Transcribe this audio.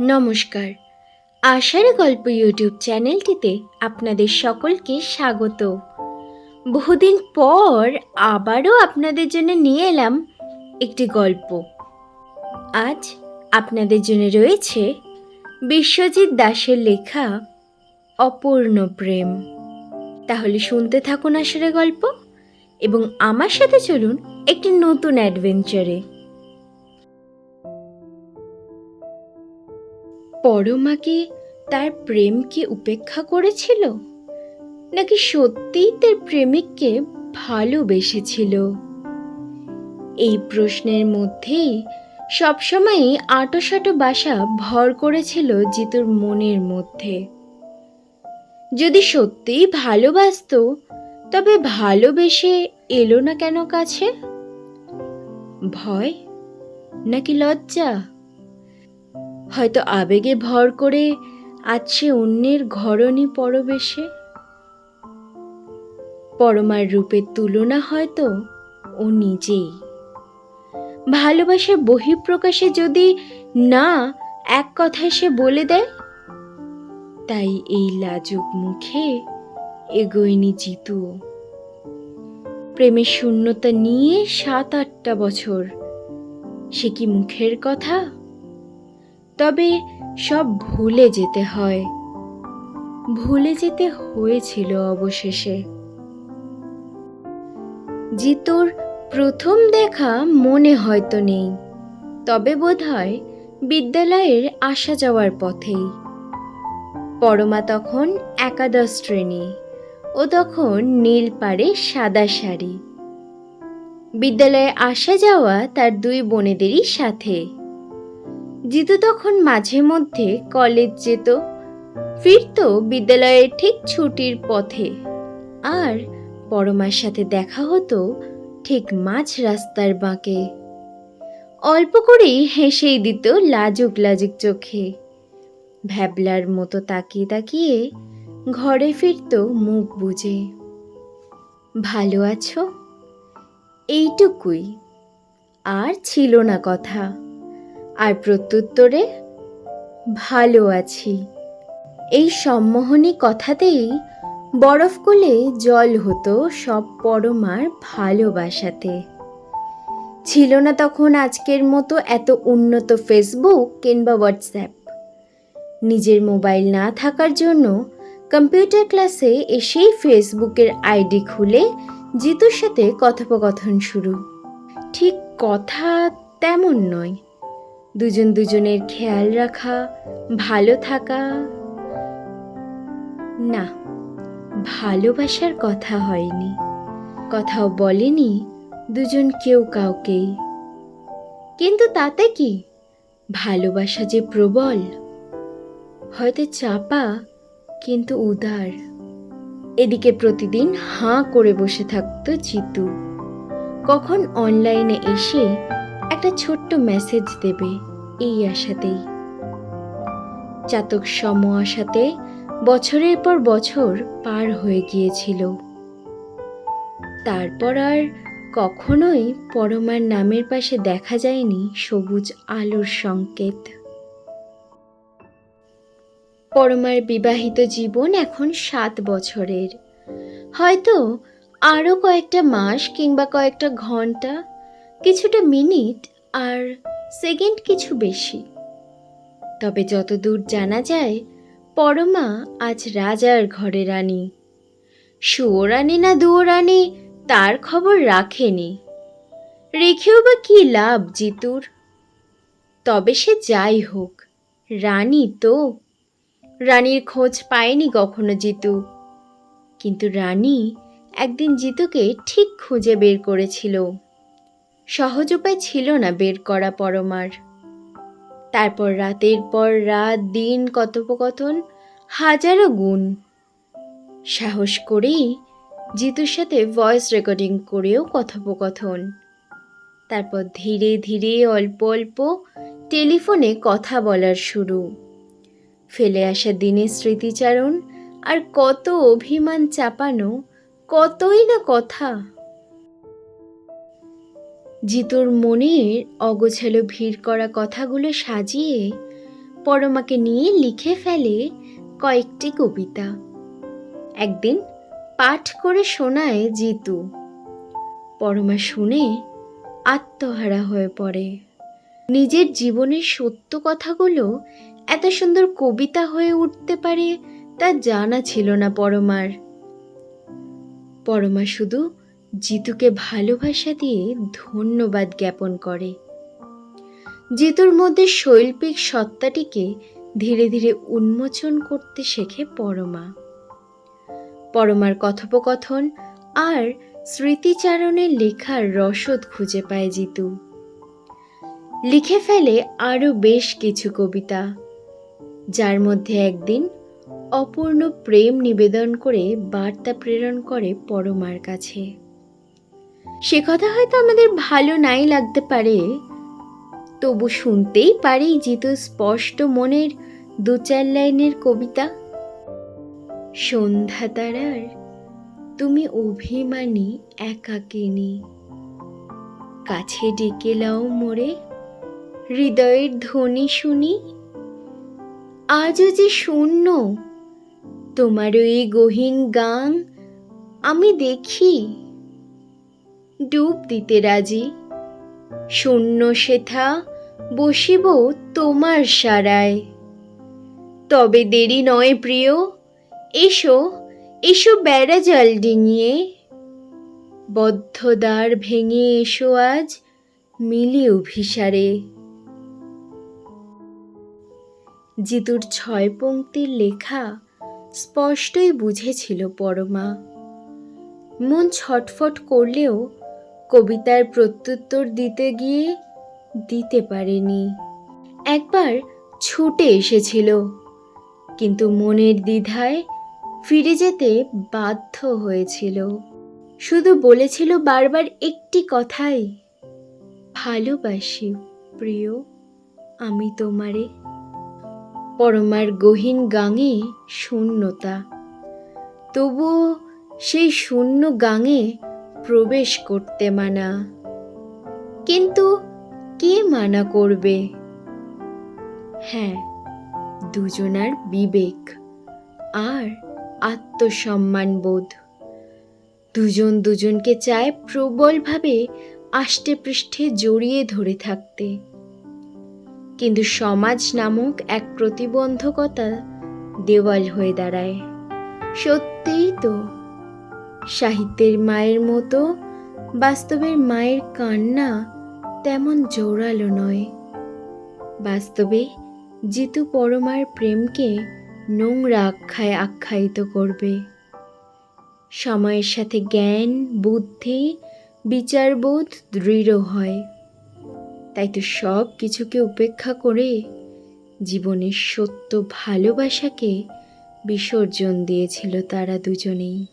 নমস্কার। আশার গল্প ইউটিউব চ্যানেলটিতে আপনাদের সকলকে স্বাগত। বহুদিন পর আবারও আপনাদের জন্য নিয়ে এলাম একটি গল্প। আজ আপনাদের জন্য রয়েছে বিশ্বজিৎ দাসের লেখা অপূর্ণ প্রেম। তাহলে শুনতে থাকুন আসলে গল্প এবং আমার সাথে চলুন একটি নতুন অ্যাডভেঞ্চারে। পরমাকে তার প্রেমকে উপেক্ষা করেছিল? নাকি সত্যিই তার প্রেমিককে ভালোবেসেছিল? এই প্রশ্নের মধ্যেই সবসময়ই আটোসাটো বাসা ভর করেছিল জিতুর মনের মধ্যে। যদি সত্যিই ভালোবাসতো, তবে ভালোবেসে এলো না কেন কাছে? ভয় নাকি লজ্জা? হয়তো আবেগে ভর করে আছে অন্যের ঘরণী পরবেশে। পরমার রূপের তুলনা হয়তো ও নিজেই। ভালোবাসার বহিঃপ্রকাশে যদি না এক কথায় সে বলে দেয়, তাই এই লাজুক মুখে এগোয়নি জিতুও। প্রেমের শূন্যতা নিয়ে সাত আটটা বছর, সে কি মুখের কথা? তবে সব ভুলে যেতে হয়। ভুলে যেতে হয়েছিল অবশেষে। জিতুর প্রথম দেখা মনে হয়তো নেই, তবে বোধহয় বিদ্যালয়ের আসা যাওয়ার পথেই। পরমা তখন একাদশ শ্রেণি ও তখন নীল পাড়ে সাদা শাড়ি। বিদ্যালয়ে আসা যাওয়া তার দুই বোনেদেরই সাথে। জিতু তখন মাঝে মধ্যে কলেজ যেত, ফিরতো বিদ্যালয়ের ঠিক ছুটির পথে। আর পরমার সাথে দেখা হতো ঠিক মাঝ রাস্তার বাঁকে। অল্প করেই হেসেই দিত লাজুক লাজুক চোখে। ভ্যাবলার মতো তাকিয়ে তাকিয়ে ঘরে ফিরত মুখ বুজে। ভালো আছো? এইটুকুই। আর ছিল না কথা। আর প্রত্যুত্তরে, ভালো আছি। এই সম্মোহনী কথাতেই বরফ কোলে জল হতো সব পরমার ভালোবাসাতে। ছিল না তখন আজকের মতো এত উন্নত ফেসবুক কিংবা হোয়াটসঅ্যাপ। নিজের মোবাইল না থাকার জন্য কম্পিউটার ক্লাসে এসেই ফেসবুকের আইডি খুলে জিতুর সাথে কথোপকথন শুরু। ঠিক কথা তেমন নয়। দুজন দুজনের খেয়াল রাখা, ভালো থাকা। না, ভালোবাসার কথা হয়নি। কথাও বলেনি দুজন কেউ কাউকেই। কিন্তু তাতে কি? ভালোবাসা যে প্রবল, হয়তো চাপা, কিন্তু উদার। এদিকে প্রতিদিন হাঁ করে বসে থাকতো জিতু। কখন অনলাইনে এসে একটা ছোট্ট মেসেজ দেবে। এই আশাতেই। চাতক সম আশাতে বছরের পর বছর পার হয়ে গিয়েছিল। তারপর আর কখনোই পরমার নামের পাশে দেখা যায়নি সবুজ আলোর সংকেত। পরমার বিবাহিত জীবন এখন সাত বছরের। হয়তো আরও কয়েকটা মাস কিংবা কয়েকটা ঘণ্টা, কিছুটা মিনিট আর সেকেন্ড কিছু বেশি। তবে যতদূর জানা যায়, পরমা আজ রাজার ঘরে রানী। সুয়োরানী না দুয়োরানী তার খবর রাখেনি। রেখেও বা কি লাভ জিতুর? তবে সে যাই হোক, রানী তো। রানীর খোঁজ পায়নি কখনো জিতু। কিন্তু রানী একদিন জিতুকে ঠিক খুঁজে বের করেছিল। সহজ উপায় ছিল না বের করা পরমার। তারপর রাতের পর রাত, দিন, কথোপকথন, হাজারো গুণ। সাহস করেই জিতুর সাথে ভয়েস রেকর্ডিং করেও কথোপকথন। তারপর ধীরে ধীরে অল্প অল্প টেলিফোনে কথা বলার শুরু। ফেলে আসা দিনের স্মৃতিচারণ আর কত অভিমান চাপানো, কতই না কথা। জিতুর মনের অগোছালো ভিড় করা কথাগুলো সাজিয়ে পরমাকে নিয়ে লিখে ফেলে কয়েকটি কবিতা। একদিন পাঠ করে শোনায় জিতু। পরমা শুনে আত্মহারা হয়ে পড়ে। নিজের জীবনের সত্য কথাগুলো এত সুন্দর কবিতা হয়ে উঠতে পারে তা জানা ছিল না পরমার। পরমা শুধু জিতুকে ভালোবাসা দিয়ে ধন্যবাদ জ্ঞাপন করে। জিতুর মধ্যে শৈল্পিক সত্তাটিকে ধীরে ধীরে উন্মোচন করতে শেখে পরমা। পরমার কথোপকথন আর স্মৃতিচারণের লেখার রসদ খুঁজে পায় জিতু। লিখে ফেলে আরও বেশ কিছু কবিতা, যার মধ্যে একদিন অপূর্ণ প্রেম নিবেদন করে বার্তা প্রেরণ করে পরমার কাছে। সে কথা হয়তো আমাদের ভালো নাই লাগতে পারে। তবু শুনতেই পারি জিতু স্পষ্ট মনের দু চার লাইনের কবিতা। সন্ধ্যা তারার, তুমি অভিমানী একাকিনী। কাছে ডেকে লাও মোরে, হৃদয়ের ধ্বনি শুনি। আজও যে শূন্য, তোমার ওই গহীন গান আমি দেখি। ডুব দিতে রাজি। শূন্য সেথা বসিব তোমার সারায়। তবে দেরি নয় প্রিয়, এসো এসো বেড়া জল ডিঙিয়ে বদ্ধ দ্বার ভেঙে এসো আজ মিলি অভিসারে। জিতুর ছয় পংক্তির লেখা স্পষ্টই বুঝেছিল পরমা। মন ছটফট করলেও কবিতার প্রত্যুত্তর দিতে গিয়ে দিতে পারেনি। একবার ছুটে এসেছিল, কিন্তু মনের দ্বিধায় ফিরে যেতে বাধ্য হয়েছিল। শুধু বলেছিল বারবার একটি কথাই, ভালোবাসি প্রিয়, আমি তোমারে। পরমার গহীন গাঙে শূন্যতা, তবুও সেই শূন্য গাঙে প্রবেশ করতে মানা। কিন্তু কে মানা করবে? হ্যাঁ দুজনার বিবেক আর আত্মসম্মানবোধ দুজন দুজনকে চায় প্রবলভাবে আষ্টে পৃষ্ঠে জড়িয়ে ধরে থাকতে। কিন্তু সমাজ নামক এক প্রতিবন্ধকতা দেওয়াল হয়ে দাঁড়ায়। সত্যিই তো সাহিত্যের মায়ের মতো, বাস্তবের মায়ের কান্না তেমন জোরালো নয়। বাস্তবে জিতু পরমার প্রেমকে নোংরা আখ্যায় আখ্যায়িত করবে। সময়ের সাথে জ্ঞান, বুদ্ধি, বিচারবোধ দৃঢ় হয়। তাই তো সব কিছুকে উপেক্ষা করে জীবনের সত্য ভালোবাসাকে বিসর্জন দিয়েছিল তারা দুজনেই।